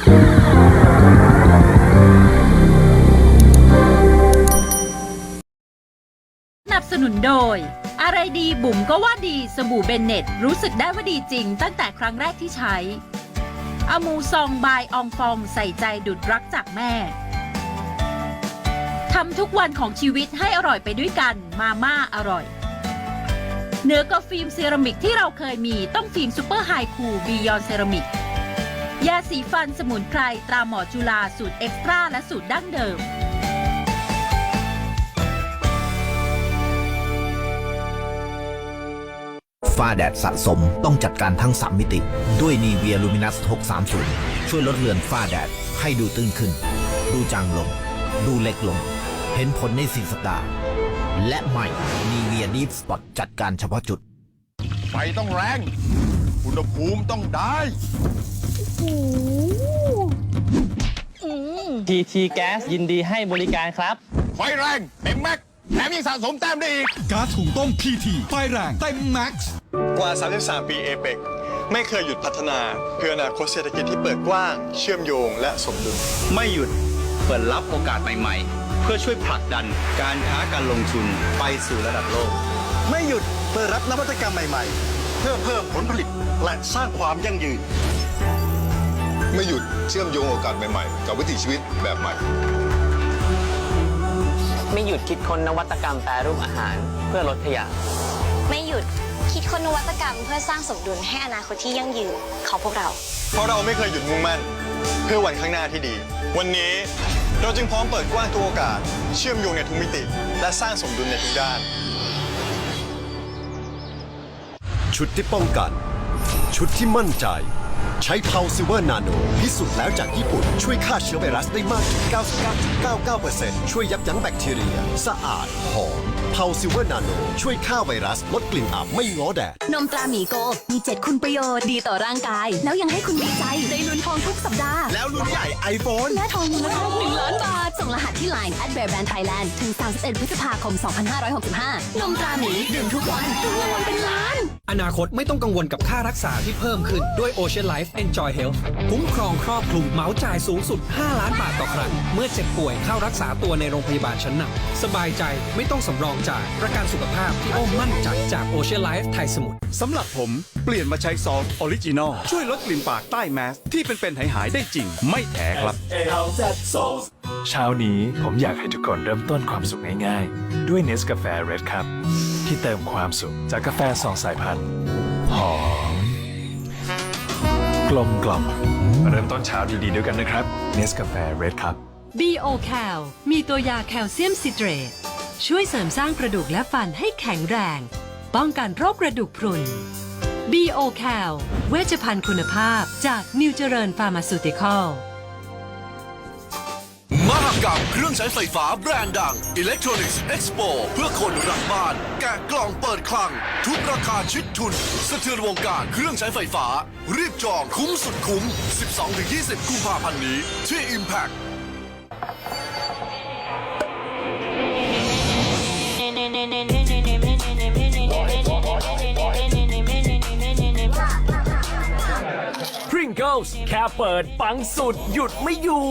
สนับสนุนโดย อะไรดีบุ๋มก็ว่าดีสบู่เบนเน็ต รู้สึกได้ว่าดีจริงตั้งแต่ครั้งแรกที่ใช้ อมูซองบายอองฟองใส่ใจดุดรักจากแม่ทำทุกวันของชีวิตให้อร่อยไปด้วยกันมาม่าอร่อย เนื้อกว่าฟิล์มเซรามิกที่เราเคยมีต้องฟิล์มซูเปอร์ไฮคูบียอนเซรามิก ยาสีฟันสมุนไพรตราหมอจุฬาสูตรเอ็กซ์ตร้าและสูตรดั้งเดิม ฝ้าแดดสะสมต้องจัดการทั้ง 3 มิติ ด้วยนีเวียลูมินัส 630 ช่วยลดเลือนฝ้าแดด ให้ดูตื้นขึ้น ดูจางลง ดูเล็กลง เห็นผลใน4สัปดาห์ และใหม่นีเวียดีฟสปอตจัดการเฉพาะจุด ไฟต้องแรง อุณหภูมิต้องได้ ทีทีแก๊สยินดีให้บริการครับ ไฟแรง เต็มแม็กซ์แถมยังสะสมแต้มได้อีก ก๊าซหุงต้ม PT ไฟแรงเต็มแม็กซ์กว่า 33 ปีเอเปกไม่เคยหยุดพัฒนา เพื่ออนาคตเศรษฐกิจที่เปิดกว้าง เชื่อมโยงและสมดุล ไม่หยุดเปิดรับโอกาสใหม่ๆ เพื่อช่วยผลักดันการค้าการลงทุนไปสู่ระดับโลก ไม่หยุดเปิดรับนวัตกรรมใหม่ๆ เพื่อเพิ่มผลผลิตและสร้างความยั่งยืน ไม่หยุดเชื่อมโยงโอกาสใหม่ๆ กับวิถีชีวิตแบบใหม่ ไม่หยุดคิดค้นนวัตกรรมแปรรูปอาหารเพื่อลดขยะ ไม่หยุดคิดค้นนวัตกรรมเพื่อสร้างสมดุลให้อนาคตที่ยั่งยืนของพวกเรา เพราะเราไม่เคยหยุดมุ่งมั่น เพื่อวันข้างหน้าที่ดี วันนี้เราจึงพร้อมเปิดกว้างทุกโอกาส เชื่อมโยงในทุกมิติ และสร้างสมดุลในทุกด้าน ชุดที่ป้องกัน ชุดที่มั่นใจ ใช้เพาซิเวอร์นาโนพิสูจน์แล้วจากญี่ปุ่น ช่วยฆ่าเชื้อไวรัสได้มากถึง 99.99%ช่วยยับยั้งแบคทีเรีย สะอาด หอมเพาซิเวอร์นาโนช่วยฆ่าไวรัส ลดกลิ่นอับไม่ง้อแดด นมตราหมีโก มี7คุณประโยชน์ดีต่อร่างกาย แล้วยังให้คุณมีใจ ได้ลุ้นทองทุกสัปดาห์ แล้วรุ่นใหญ่ iPhone และทองมูลค่า1ล้านบาท ส่งรหัสที่ Line at Bear Brand Thailand ถึง 31 พฤษภาคม 2565 นมตราหมีดื่มทุกวันถูกรางวัลเป็นล้าน อนาคตไม่ต้องกังวลกับค่ารักษาที่เพิ่มขึ้นด้วย Ocean Life Enjoy Health คุ้มครองครอบคลุมเหมาจ่ายสูงสุด 5 ล้านบาทต่อครั้ง เมื่อเจ็บป่วยเข้ารักษาตัวในโรงพยาบาลชั้นนำสบายใจไม่ต้องสำรองจ่ายประกันสุขภาพที่โอ้มั่นใจจาก Ocean Life ไทยสมุทรสำหรับผมเปลี่ยนมาใช้ซอสออริจินอลช่วยลดกลิ่นปากใต้แมสที่เป็นๆหายๆได้จริง ไม่แถครับเช้านี้ผมอยากให้ทุกคนเริ่มต้นความสุขง่ายๆด้วยเนสกาแฟเรดครับ ที่เติมความสุข จากกาแฟสองสายพันธุ์หอม กลมกล่อมมเริ่มต้นเช้าดีๆด้วยกันนะครับเนสกาแฟเรดครับ B.O. Cal มีตัวยาแคลเซียมซิเตรตช่วยเสริมสร้างกระดูกและฟันให้แข็งแรง ป้องกันโรคกระดูกพรุน B.O. Cal เวชภัณฑ์คุณภาพจากนิวเจริญฟาร์มาซูติคอล กรรมเครื่องใช้ไฟฟ้าแบรนด์ดัง Electronics Expo เพื่อคนรักบ้าน แกะกล่องเปิดคลัง ทุกราคาชิดทุน สะเทือนวงการเครื่องใช้ไฟฟ้า รีบจองคุ้มสุดคุ้ม 12-20 กุมภาพันธ์นี้ ที่ Impact Pringles แค่เปิดปังสุด หยุดไม่อยู่